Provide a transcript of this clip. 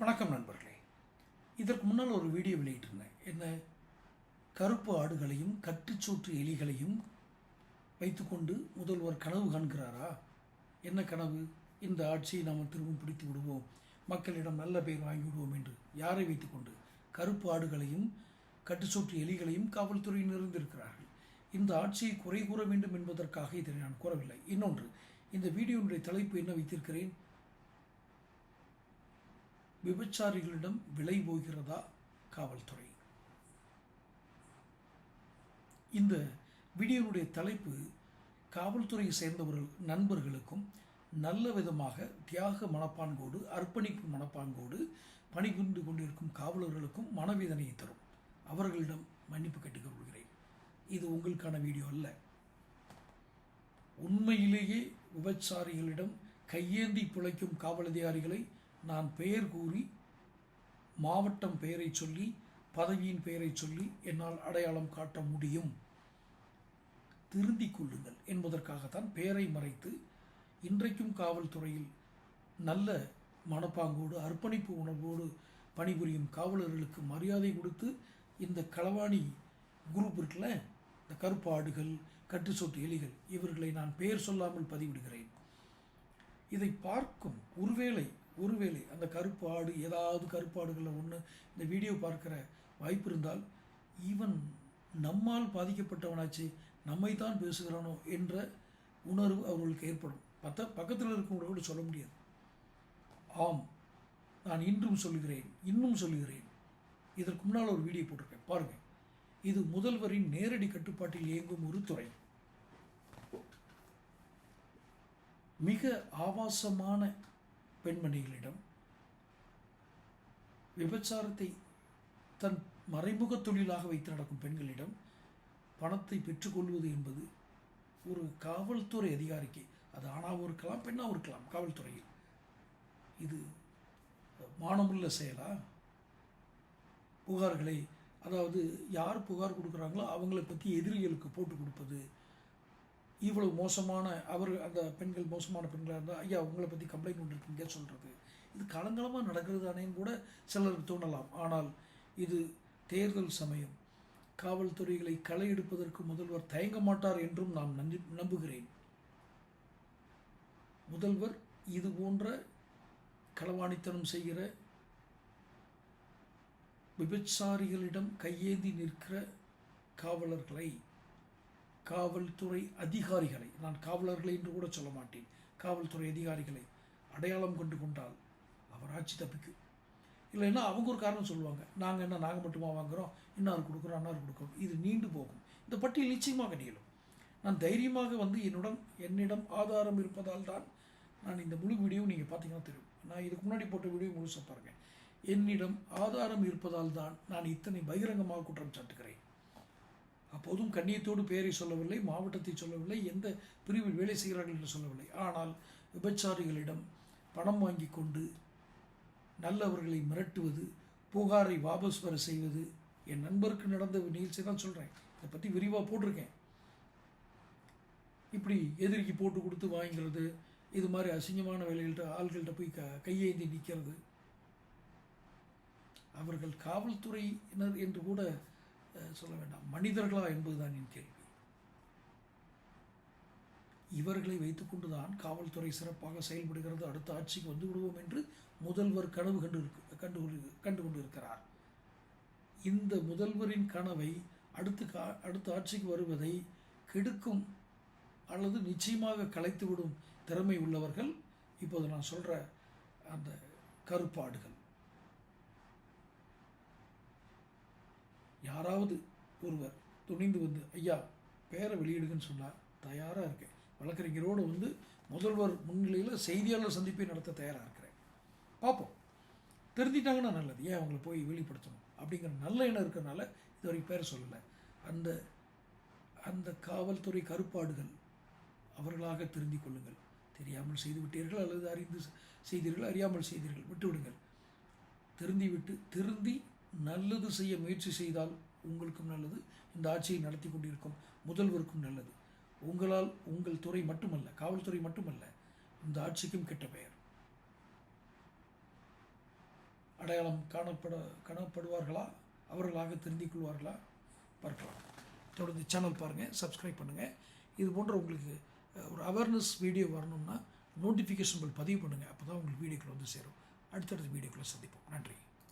வணக்கம் நண்பர்களே. இதற்கு முன்னால் ஒரு வீடியோ வெளியிட்டிருந்தேன். என்ன? கருப்பு ஆடுகளையும் கட்டுச்சூற்று எலிகளையும் வைத்துக்கொண்டு முதல்வர் கனவு காண்கிறாரா? என்ன கனவு? இந்த ஆட்சியை நாம் திரும்பவும் பிடித்து விடுவோம். மக்களிடம் நல்ல பெயர் வாங்கிவிடுவோம் என்று யாரை வைத்துக்கொண்டு? கருப்பு ஆடுகளையும் கட்டுச்சூற்று எலிகளையும் காவல்துறையில் இருந்திருக்கிறார்கள். இந்த ஆட்சியை குறை கூற வேண்டும் என்பதற்காக இதை நான் கூறவில்லை. இன்னொன்று இந்த வீடியோனுடைய தலைப்பு என்ன வைத்திருக்கிறேன்? விபச்சாரிகளிடம் விலை போகிறதா காவல்துறை? இந்த வீடியோனுடைய தலைப்பு காவல்துறையை சேர்ந்தவர்கள் நண்பர்களுக்கும் நல்ல விதமாக தியாக மனப்பான்கோடு அர்ப்பணிப்பு மனப்பான்கோடு பணிபுரிந்து கொண்டிருக்கும் காவலர்களுக்கும் மனவேதனையை தரும். அவர்களிடம் மன்னிப்பு கேட்டுக்கொள்கிறேன் இது உங்களுக்கான வீடியோ அல்ல. உண்மையிலேயே விபச்சாரிகளிடம் கையேந்தி பிழைக்கும் காவல் அதிகாரிகளை நான் பெயர் கூறி மாவட்டம் பெயரை சொல்லி பதவியின் பெயரை சொல்லி என்னால் அடையாளம் காட்ட முடியும். திருந்திக் கொள்ளுங்கள் என்பதற்காகத்தான் பெயரை மறைத்து இன்றைக்கும் காவல்துறையில் நல்ல மனப்பாங்கோடு அர்ப்பணிப்பு உணர்வோடு பணிபுரியும் காவலர்களுக்கு மரியாதை கொடுத்து இந்த களவாணி குரூப் இருக்குல்ல இந்த கருப்பாடுகள் கட்டுச்சொட்டு எலிகள் இவர்களை நான் பெயர் சொல்லாமல் பதிவிடுகிறேன். இதை பார்க்கும் ஒருவேளை ஒருவேளை அந்த கருப்பு ஆடு ஏதாவது கருப்பாடுகளில் ஒன்று இந்த வீடியோ பார்க்கிற வாய்ப்பு இருந்தால் ஈவன் நம்மால் பாதிக்கப்பட்டவனாச்சு நம்மை தான் பேசுகிறானோ என்ற உணர்வு அவர்களுக்கு ஏற்படும். பத்த பக்கத்தில் இருக்கவங்களோட சொல்ல முடியாது. ஆம் நான் இன்றும் சொல்கிறேன் இன்னும் சொல்லுகிறேன். இதற்கு முன்னால் ஒரு வீடியோ போட்டிருக்கேன். பாருங்கள் இது முதல்வரின் நேரடி கட்டுப்பாட்டில் இயங்கும் ஒரு துறை. மிக ஆபாசமான பெண்மணிகளிடம் விபச்சாரத்தை தன் மறைமுக தொழிலாக வைத்து நடக்கும் பெண்களிடம் பணத்தை பெற்றுக்கொள்வது என்பது ஒரு காவல்துறை அதிகாரிக்கு அது ஆணாகவும் இருக்கலாம் பெண்ணாகவும் இருக்கலாம் காவல்துறையில். இது மானமுள்ள செயலா? புகார்களை அதாவது யார் புகார் கொடுக்குறாங்களோ அவங்கள பற்றி எதிரிகளுக்கு போட்டு கொடுப்பது இவ்வளவு மோசமான அவர் அந்த பெண்கள் மோசமான பெண்களாக இருந்தால் ஐயா உங்களை பற்றி கம்ப்ளைண்ட் கொண்டிருக்கீங்க சொல்கிறது இது காலங்காலமாக நடக்கிறது தானேன்னு கூட சிலருக்கு தோணலாம். ஆனால் இது தேர்தல் சமயம். காவல்துறைகளை களை எடுப்பதற்கு முதல்வர் தயங்க மாட்டார் என்றும் நான் நம்பி நம்புகிறேன். முதல்வர் இது போன்ற களவாணித்தனம் செய்கிற விபச்சாரிகளிடம் கையேந்தி நிற்கிற காவலர்களை காவல்துறை அதிகாரிகளை நான் காவலர்களை என்று கூட சொல்ல மாட்டேன். காவல்துறை அதிகாரிகளை அடையாளம் கொண்டு கொண்டால் அவர் ஆட்சி தப்பிக்கும். இல்லைன்னா அவங்க ஒரு காரணம் சொல்லுவாங்க. நாங்கள் என்ன நாங்கள் மட்டுமா வாங்குகிறோம் இன்னார் கொடுக்குறோம் அன்னார் கொடுக்குறோம் இது நீண்டு போகும். இந்த பட்டியல் நிச்சயமாக நீளும். நான் தைரியமாக வந்து என்னுடன் என்னிடம் ஆதாரம் இருப்பதால் தான் நான் இந்த முழு வீடியோ நீங்கள் பார்த்தீங்கன்னா தெரியும். நான் இதுக்கு முன்னாடி போட்ட வீடியோ முழுசாக பாருங்கள் என்னிடம் ஆதாரம் இருப்பதால் தான் நான் இத்தனை பகிரங்கமாக குற்றம் சாட்டுகிறேன். அப்போதும் கண்ணியத்தோடு பெயரை சொல்லவில்லை மாவட்டத்தை சொல்லவில்லை எந்த பிரிவில் வேலை செய்கிறார்கள் என்று சொல்லவில்லை. ஆனால் விபச்சாரிகளிடம் பணம் வாங்கி கொண்டு நல்லவர்களை மிரட்டுவது புகாரை வாபஸ் வர செய்வது என் நண்பருக்கு நடந்த நிகழ்ச்சி தான் சொல்கிறேன் இதை பற்றி விரிவாக போட்டிருக்கேன். இப்படி எதிரிக்கு போட்டு கொடுத்து வாங்கிறது இது மாதிரி அசிங்கமான வேலைகள்கிட்ட ஆள்கள்கிட்ட போய் க கையேந்தி நிற்கிறது அவர்கள் காவல்துறையினர் என்று கூட சொல்ல வேண்டாம். மனிதர்களா என்பதுதான் என் கேள்வி. இவர்களை வைத்துக்கொண்டுதான் காவல்துறை சிறப்பாக செயல்படுகிறது. அடுத்த ஆட்சிக்கு வந்து விடுவோம் என்று முதல்வர் கனவு கண்டு கண்டு கண்டு கொண்டிருக்கிறார். இந்த முதல்வரின் கனவை அடுத்து கா அடுத்த ஆட்சிக்கு வருவதை கெடுக்கும் அல்லது நிச்சயமாக கலைத்துவிடும் திறமை உள்ளவர்கள் இப்போது நான் சொல்கிற அந்த கருப்பாடுகள். யாராவது ஒருவர் துணிந்து வந்து ஐயா பேரை வெளியிடுங்கன்னு சொன்னால் தயாராக இருக்கேன். வழக்கறிஞரோடு வந்து முதல்வர் முன்னிலையில் செய்தியாளர் சந்திப்பை நடத்த தயாராக இருக்கிறேன். பார்ப்போம் தெரிஞ்சிட்டாங்கன்னா நல்லது. ஏன் அவங்கள போய் வெளிப்படுத்தணும்? அப்படிங்கிற நல்ல எண்ணம் இருக்கிறனால இது வரைக்கும் பேரை சொல்லலை. அந்த அந்த காவல்துறை கருப்பாடுகள் அவர்களாக தெரிந்து கொள்ளுங்கள். தெரியாமல் செய்து விட்டீர்கள் அல்லது அறிந்து செய்தீர்கள் அறியாமல் செய்தீர்கள் விட்டுவிடுங்கள். திருந்தி விட்டு திருந்தி நல்லது செய்ய முயற்சி செய்தால் உங்களுக்கும் நல்லது. இந்த ஆட்சியை நடத்தி கொண்டிருக்கும் முதல்வருக்கும் நல்லது. உங்களால் உங்கள் துறை மட்டுமல்ல காவல்துறை மட்டுமல்ல இந்த ஆட்சிக்கும் கெட்ட பெயர். அடையாளம் காணப்பட காணப்படுவார்களா? அவர்களாக தெரிந்து கொள்வார்களா? பார்க்கலாம். தொடர்ந்து சேனல் பாருங்கள் சப்ஸ்கிரைப் பண்ணுங்கள் இது போன்ற உங்களுக்கு ஒரு அவேர்னஸ் வீடியோ வரணும்னா நோட்டிஃபிகேஷன் பதிவு பண்ணுங்கள் அப்போ தான் உங்களுக்கு வீடியோக்குள்ளே வந்து சேரும். அடுத்தடுத்த வீடியோக்குள்ளே சந்திப்போம். நன்றி.